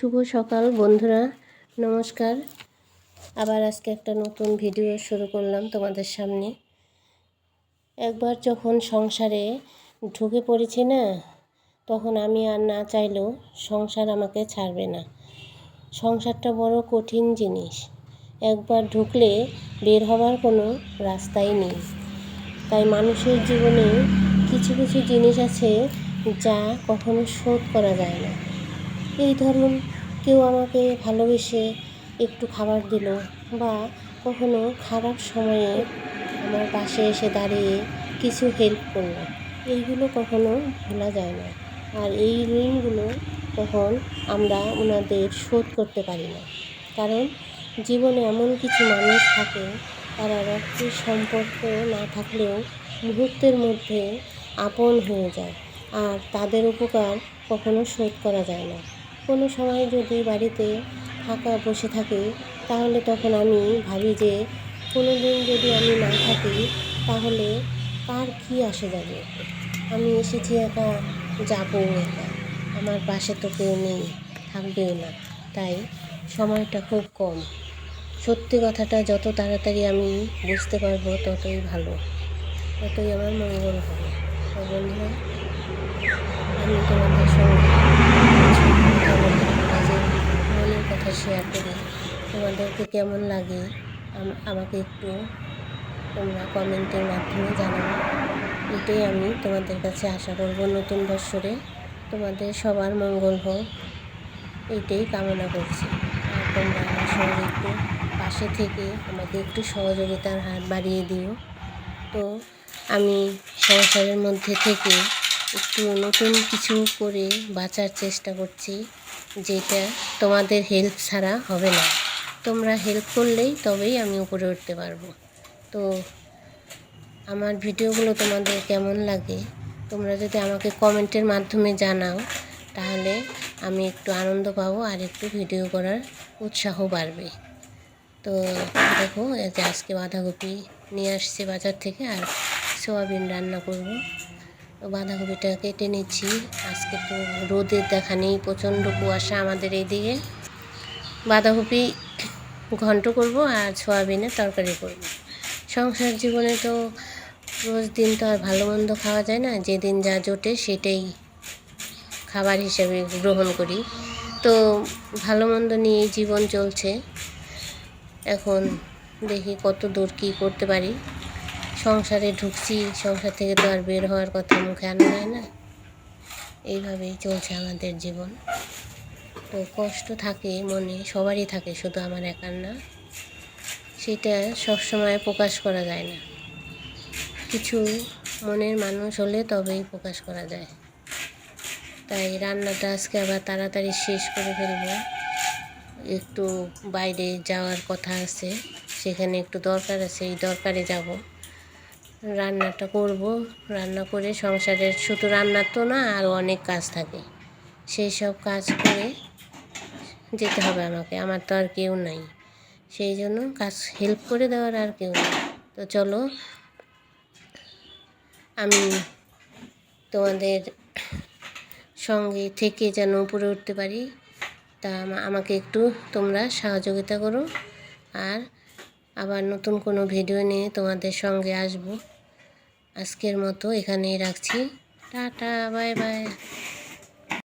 শুভ সকাল, বন্ধুরা। নমস্কার। আবার আজকে একটা নতুন ভিডিও শুরু করলাম তোমাদের সামনে। একবার যখন সংসারে ঢুকে পড়েছি না, তখন আমি আর না চাইলেও সংসার আমাকে ছাড়বে না। সংসারটা বড় কঠিন জিনিস। একবার ঢুকলে বের হবার কোনো রাস্তাই নেই। তাই মানুষের জীবনে কিছু কিছু জিনিস আছে যা কখনো শোধ করা যায় না। এই ধরুন কেউ আমাকে ভালোবেসে একটু খাবার দিল বা কখনো খারাপ সময়ে আমার পাশে এসে দাঁড়িয়ে কিছু হেল্প করল। এইগুলো কখনো ভোলা যায় না। আর এই ঋণগুলো তখন আমরা ওনাদের শোধ করতে পারি না। কারণ জীবনে এমন কিছু মানুষ থাকে, তারা রক্তের সম্পর্ক না থাকলেও মুহূর্তের মধ্যে আপন হয়ে যায়। আর তাদের উপকার কখনো শোধ করা যায় না। কোনো সময় যদি বাড়িতে ফাঁকা বসে থাকি, তাহলে তখন আমি ভাবি যে কোনো দিন যদি আমি না থাকি, তাহলে কার কী আসে যাবে? আমি এসেছি একা, যাব একা। আমার পাশে তো কেউ নেই থাকবেও না। তাই সময়টা খুব কম। সত্যি কথাটা, যত তাড়াতাড়ি আমি বুঝতে পারব, ততই ভালো। ততই আমার মঙ্গল হবে। বন্ধুরা, আমি তোমাদের সঙ্গে কিছু কথা বলি নিজের মনের কথা শেয়ার করি তোমাদেরকে কেমন লাগে? আমাকে একটু তোমরা কমেন্টের মাধ্যমে জানাও এটাই আমি তোমাদের কাছে আশা করব নতুন বৎসরে তোমাদের সবার মঙ্গল হোক। এইটাই কামনা করছি। আর তোমরা আমার সঙ্গে একটু পাশে থেকে আমাকে একটু সহযোগিতার হাত বাড়িয়ে দিও। তো আমি সংসারের মধ্যে থেকে একটু নতুন কিছু করে বাঁচার চেষ্টা করছি, যেটা তোমাদের হেল্প ছাড়া হবে না। তোমরা হেল্প করলেই তবেই আমি উপরে উঠতে পারব। তো আমার ভিডিওগুলো তোমাদের কেমন লাগে, তোমরা যদি আমাকে কমেন্টের মাধ্যমে জানাও, তাহলে আমি একটু আনন্দ পাবো আর একটু ভিডিও করার উৎসাহ বাড়বে। তো দেখো, এই যে আজকে বাঁধাকপি নিয়ে আসছে বাজার থেকে আর সোয়াবিন রান্না করব। বাঁধাকপিটা কেটে নিচ্ছি। আজকে তো রোদের দেখা নেই, প্রচণ্ড কুয়াশা আমাদের এইদিকে। বাঁধাকপি ঘন্ট করব আর সোয়াবিনের তরকারি করব। সংসার জীবনে তো রোজ দিন তো আর ভালো মন্দ খাওয়া যায় না, যেদিন যা জোটে সেটাই খাবার হিসেবে গ্রহণ করি। তো ভালো মন্দ নিয়েই জীবন চলছে। এখন দেখি কত দূর কী করতে পারি। সংসারে ঢুকছি, সংসার থেকে তো আর বের হওয়ার কথা মুখে আনা যায় না। এইভাবেই চলছে আমাদের জীবন। তো কষ্ট থাকে, মনে, সবারই থাকে শুধু আমার একার না। সেটা সবসময় প্রকাশ করা যায় না। কিছু মনের মানুষ হলে তবেই প্রকাশ করা যায়। তাই রান্নাটা আজকে আবার তাড়াতাড়ি শেষ করে ফেলব। একটু বাইরে যাওয়ার কথা আছে, সেখানে একটু দরকার আছে, এই দরকারে যাব। রান্নাটা করব, রান্না করে সংসারের শুধু রান্না তো না, আরও অনেক কাজ থাকে। সেই সব কাজ করে যেতে হবে আমাকে, আমার তো আর কেউ নাই। সেই জন্য কাজ হেল্প করে দেওয়ার আর কেউ নেই। তো চলো, আমি তোমাদের সঙ্গে থেকে যেন উপরে উঠতে পারি, তা আমাকে একটু তোমরা সহযোগিতা করো। আর আবার নতুন কোনো ভিডিও নিয়ে তোমাদের সঙ্গে আসব। আজকের মতো এখানেই রাখছি। Tata, bye bye.